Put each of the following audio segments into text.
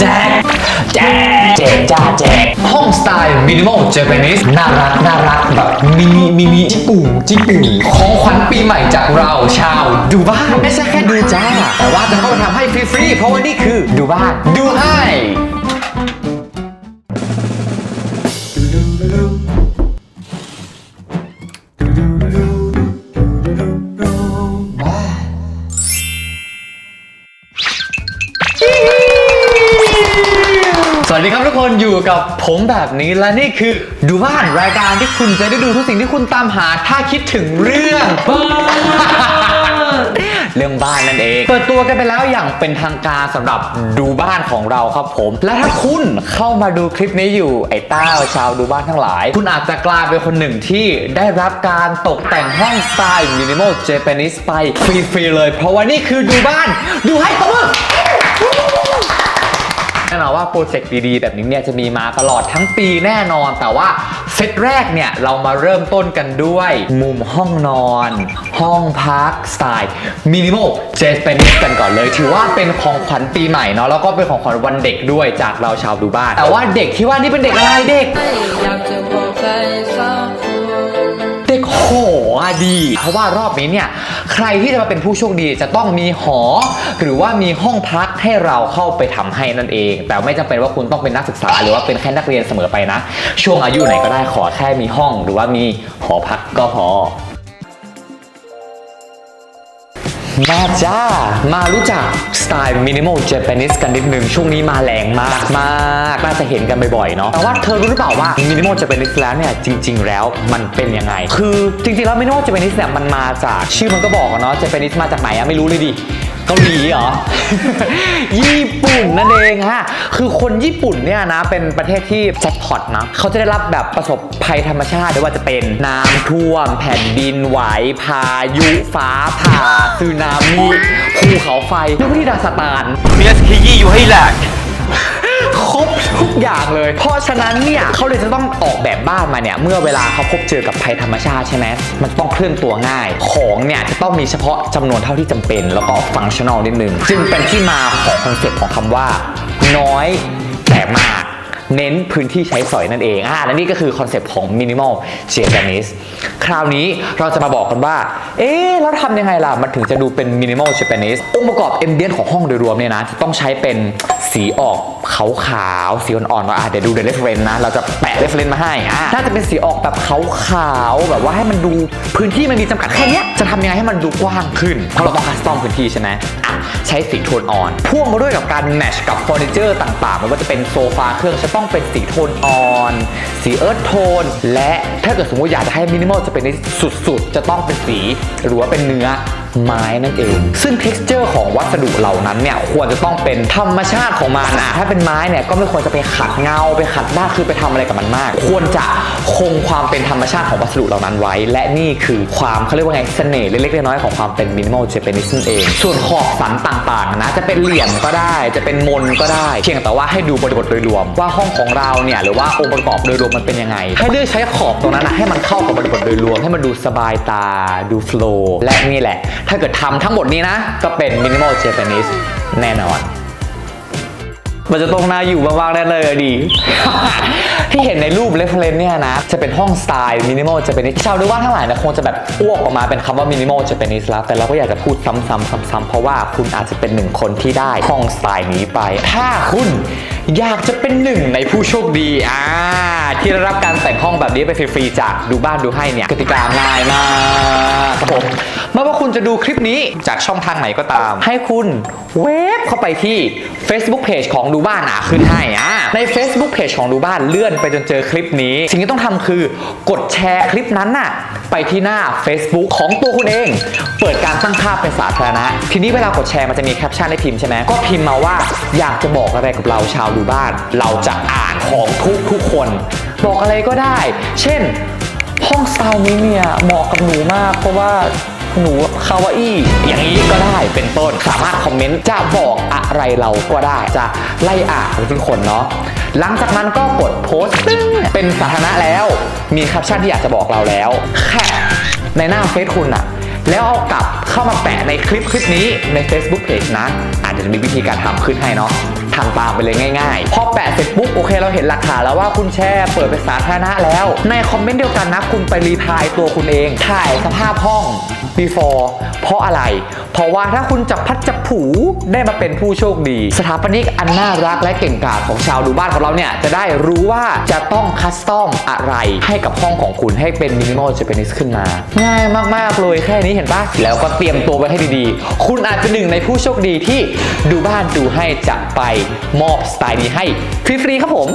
แจกแจกแจกจ้าแจกห้องสไตล์มินิมอลเจแปนิสน่ารักน่ารักแบบมินิมินิจิปุ่งจิปุ่งของขวัญปีใหม่จากเราชาวดูบ้านไม่ใช่แค่ดูจ้าแต่ว่าจะเข้ามาทำให้ฟรีๆเพราะว่านี่คือดูบ้าน วัสดีครับทุกคนอยู่กับผมแบบนี้และนี่คือดูบ้านรายการที่คุณจะได้ดูทุกสิ่งที่คุณตามหาถ้าคิดถึงเรื่องบ้านเรื่องบ้านนั่นเอง เปิดตัวกันไปแล้วอย่างเป็นทางการสำหรับดูบ้านของเราครับผม และถ้าคุณเข้ามาดูคลิปนี้อยู่ไอ้ต้าชาวดูบ้านทั้งหลาย คุณอาจจะกลายเป็นคนหนึ่งที่ได้รับการตกแต่งห้องสไตล์มินิมอลเจแปนิสไปฟรีๆเลย เพราะว่านี่คือดูบ้านดูให้ตบมือ แน่นอนว่าโปรเจกต์ดีๆ แบบนี้เนี่ยจะมีมาตลอดทั้งปีแน่นอน แต่ว่าเซตแรกเนี่ยเรามาเริ่มต้นกันด้วย มุมห้องนอน ห้องพักสไตล์มินิมอลเจสเปนิสกันก่อนเลย ถือว่าเป็นของขวัญปีใหม่เนาะแล้วก็เป็นของขวัญวันเด็กด้วยจากเราชาวดูบ้าน แต่ว่าเด็กที่ว่านี่เป็นเด็กอะไรเด็กอยากจะบอกใครสักคนเด็กหออะดี เพราะว่ารอบนี้เนี่ย ใครที่จะมาเป็นผู้โชคดีจะต้องมีหอ หรือว่ามีห้องพักให้เราเข้าไปทำให้นั่นเอง แต่ไม่จำเป็นว่าคุณต้องเป็นนักศึกษา หรือว่าเป็นแค่นักเรียนเสมอไปนะ ช่วงอายุไหนก็ได้ขอแค่มีห้อง หรือว่ามีหอพักก็พอ มาจ้า มารู้จักสไตล์มินิมอลเจแปนิสกันนิดนึง ช่วงนี้มาแรงมากมากน่าจะเห็นกันบ่อยๆเนาะแต่ว่าเธอรู้หรือเปล่าว่ามินิมอลเจแปนิสแล้วเนี่ยจริง ๆ แล้วมันเป็นยังไง คือจริงๆแล้วมินิมอลเจแปนิสเนี่ยมันมาจากชื่อมันก็บอกอะเนาะเจแปนิสมาจากไหนอะไม่รู้เลยดิ เกาหลีเหรอ ญี่ปุ่นนั่นเองฮะ คือคนญี่ปุ่นเนี่ยนะ เป็นประเทศที่แจ็คพอตนะ เขาจะได้รับแบบประสบภัยธรรมชาติไม่ว่าจะเป็นน้ำท่วม แผ่นดินไหว พายุฟ้าผ่าสึนามิ ภูเขาไฟนึกว่าที่ดาสตานเมียสขยี้อยู่ให้แหลก ครบทุกอย่างเลย เพราะฉะนั้นเนี่ยเขาเลยจะต้องออกแบบบ้านมาเนี่ย เมื่อเวลาเขาพบเจอกับภัยธรรมชาติใช่ไหมมันต้องเคลื่อนตัวง่าย ของเนี่ยจะต้องมีเฉพาะจำนวนเท่าที่จำเป็น แล้วก็ฟังชั่นอลนิดนึง จึงเป็นที่มาของคอนเซ็ปต์ของคำว่า น้อยแต่มาก เน้นพื้นที่ใช้สอยนั่นเองอ่าและนี่ก็คือคอนเซปต์ของ minimal Japanese คราวนี้เราจะมาบอกกันว่า เอ๊ะแล้วทำยังไงล่ะ มันถึงจะดูเป็น minimal Japanese องค์ประกอบ ambient ของห้องโดยรวมเนี่ยนะ จะต้องใช้เป็นสีออกขาวขาวๆสีอ่อนๆอะเดี๋ยวดู the reference นะ เราจะแปะ reference มาให้อ่าน่าจะเป็นสีออกแบบขาวขาวๆแบบว่าให้มันดูพื้นที่มันมีจำกัดแค่เนี้ยจะทำยังไงให้มันดูกว้างขึ้นเพราะเราต้องคัสตอมพื้นที่ใช่ไหมอะใช้สีโทนอ่อนพ่วงมาด้วยกับการแมชกับเฟอร์นิเจอร์ต่างๆไม่ว่าจะเป็นโซฟาเครื่องจะต้องเป็นสีโทนอ่อน สีเอิร์ธโทน และถ้าเกิดสมมติอยากจะให้มินิมอลจะเป็นในสุดๆ จะต้องเป็นสีหรือว่าเป็นเนื้อไม้นั่นเอง ซึ่ง t e x t อร์ของวัสดุเหล่านั้นเนี่ยควรจะต้องเป็นธรรมชาติของมันอะถ้าเป็นไม้เนี่ยก็ไม่ควรจะไปขัดเงาไปขัดหน้าคือไปทำอะไรกับมันมาก ควรจะ คงความเป็นธรรมชาติของวัสดุเหล่านั้นไว้ และนี่คือความเขาเรียกว่าไงเสน่ห์เล็กๆน้อยๆของความเป็นมินิมอลเจแปนิสนั่นเอง ส่วนขอบสันต่างๆนะจะเป็นเหลี่ยมก็ได้ จะเป็นมนก็ได้ เพียงแต่ว่าให้ดูบริบทโดยรวม ว่าห้องของเราเนี่ยหรือว่าองค์ประกอบโดยรวมมันเป็นยังไง ให้เลือกใช้ขอบตรงนั้นนะให้มันเข้ากับบริบทโดยรวม ให้มันดูสบายตาดูโฟล์และนี่แหละ ถ้าเกิดทำทั้งหมดนี้นะ ก็เป็นมินิมอลเจแปนิสแน่นอน มันจะต้องน่าอยู่มากๆแน่เลยอะดิที่เห็นในรูปเรฟเฟนเนี่ยนะ จะเป็นห้องสไตล์มินิมอลจะเป็นชาวดูว่าทั้งหลายนะคงจะแบบอ้วกออกมาเป็นคำว่ามินิมอลจะเป็นนิสแล้วแต่เราก็อยากจะพูดซ้ำๆซ้ำๆเพราะว่าคุณอาจจะเป็นหนึ่งคนที่ได้ห้องสไตล์นี้ไป ถ้าคุณ อยากจะเป็นหนึ่งในผู้โชคดีอ่าที่ได้รับการแต่งห้องแบบนี้ไปฟรีๆจากดูบ้านดูให้เนี่ยกติกาง่ายมากครับผมไม่ว่าคุณจะดูคลิปนี้จากช่องทางไหนก็ตาม ให้คุณเว็บเข้าไปที่ Facebook Page ของดูบ้านอะขึ้นให้อะใน Facebook Page ของดูบ้านเลื่อนไปจนเจอคลิปนี้ สิ่งที่ต้องทำคือกดแชร์คลิปนั้นน่ะไปที่หน้า Facebook ของตัวคุณเอง เปิดการตั้งค่าเป็นสาธารณะ ทีนี้เวลากดแชร์มันจะมีแคปชั่นให้พิมพ์ใช่ไหมก็พิมพ์มาว่าอยากจะบอกอะไรกับเราชาวดูบ้าน เราจะอ่านของทุกทุกคน บอกอะไรก็ได้ เช่น ห้องสไตล์นี้เนี่ยเหมาะกับหนูมาก เพราะว่าหนูคาวาอี้อย่างนี้ก็ได้เป็นต้นสามารถคอมเมนต์จะบอกอะไรเราก็ได้จะไล่อ่านทุกคนเนาะหลังจากนั้นก็กดโพสต์เป็นสาธารณะแล้ว มีแคปชั่นที่อยากจะบอกเราแล้วแค่ในหน้าเฟซคุณอะแล้วเอากลับเข้ามาแปะในคลิปคลิปนี้ใน Facebook Page นะอาจจะมีวิธีการทำขึ้นให้เนาะ ททำตามไปเลยง่ายๆ พอแปะเสร็จปุ๊บโอเคเราเห็นหลักฐานแล้วว่าคุณแช่เปิดเป็นสาธารณะแล้ว ในคอมเมนต์เดียวกันนะคุณไปรีพายตัวคุณเอง ถ่ายสภาพห้อง before เพราะอะไร เพราะว่าถ้าคุณจับพัดจับผูได้มาเป็นผู้โชคดี สถาปนิกอันน่ารักและเก่งกาจของชาวดูบ้านของเราเนี่ยจะได้รู้ว่าจะต้องคัสตอมอะไร ให้กับห้องของคุณให้เป็นมินิมอลเจแปนิสขึ้นมา ง่ายมากๆเลยแค่นี้เห็นปะแล้วก็เตรียมตัวไว้ให้ดีๆ คุณอาจจะหนึ่งในผู้โชคดีที่ดูบ้านดูให้จะไปมอบสไตล์นี้ให้ฟรีๆครับผม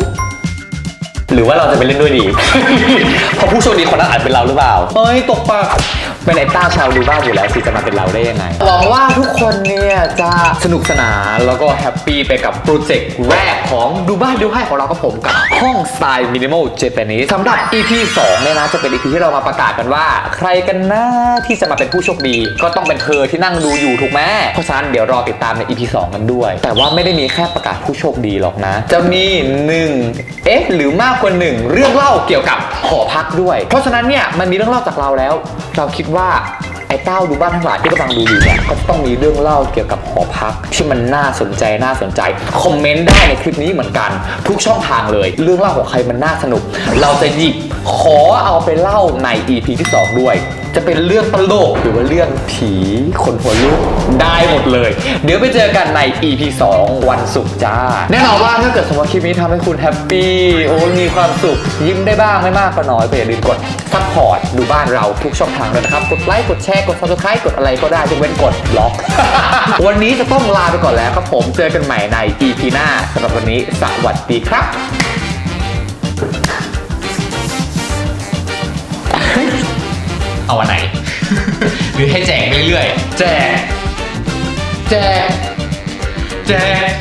หรือว่าเราจะไปเล่นด้วยดี เพราะผู้โชคดีคนนั้นอาจเป็นเราหรือเปล่าเฮ้ย ตกปาก เป็นไอ้ต้าชาวดูบ้านอยู่แล้วสิจะมาเป็นเราได้ยังไง หวังว่าทุกคนเนี่ยจะสนุกสนานแล้วก็แฮปปี้ไปกับโปรเจกต์แรกของดูบ้านดูให้ของเรากับผมกับห้องสไตล์มินิมอลเจแปนิสสำหรับ EP 2เนี่ยนะจะเป็น EP ที่เรามาประกาศกันว่า ใครกันนะที่จะมาเป็นผู้โชคดี ก็ต้องเป็นเธอที่นั่งดูอยู่ถูกไหมเพราะฉะนั้นเดี๋ยวรอติดตามใน EP 2กันด้วย แต่ว่าไม่ได้มีแค่ประกาศผู้โชคดีหรอกนะ จะมีหนึ่งเอ๊ะหรือมากกว่าหนึ่งเรื่องเล่าเกี่ยวกับหอพักด้วย เพราะฉะนั้นเนี่ยมันมีเรื่องเล่าจากเราแล้ว เราคิดว่าไอ้เต้าดูบ้านทั้งหลายที่กำลังดูอยู่เนี่ยก็ต้องมีเรื่องเล่าเกี่ยวกับหอพัก ที่มันน่าสนใจน่าสนใจคอมเมนต์ได้ในคลิปนี้เหมือนกัน ทุกช่องทางเลย เรื่องเล่าของใครมันน่าสนุก เราจะหยิบขอเอาไปเล่าใน EP ที่ 2 ด้วย จะเป็นเรื่องตลกหรือว่าเรื่องผีคนหัวลุกได้หมดเลย เดี๋ยวไปเจอกันใน EP 2 วันศุกร์จ้า แน่นอนว่าถ้าเกิดสมมติว่าคลิปนี้ทำให้คุณแฮปปี้โอ้มีความสุข ยิ้มได้บ้างไม่มากก็น้อยก็อย่าลืมกดซัพพอร์ตดูบ้านเราทุกช่องทางเลยนะครับ กดไลค์กดแชร์กด subscribe กดอะไรก็ได้ยกเว้นกดล็อก วันนี้จะต้องลาไปก่อนแล้วครับผมเจอกันใหม่ใน EP หน้าสำหรับวันนี้สวัสดีครับ เอาวันไหน หรือให้แจกไปเรื่อยๆ แจก แจก แจก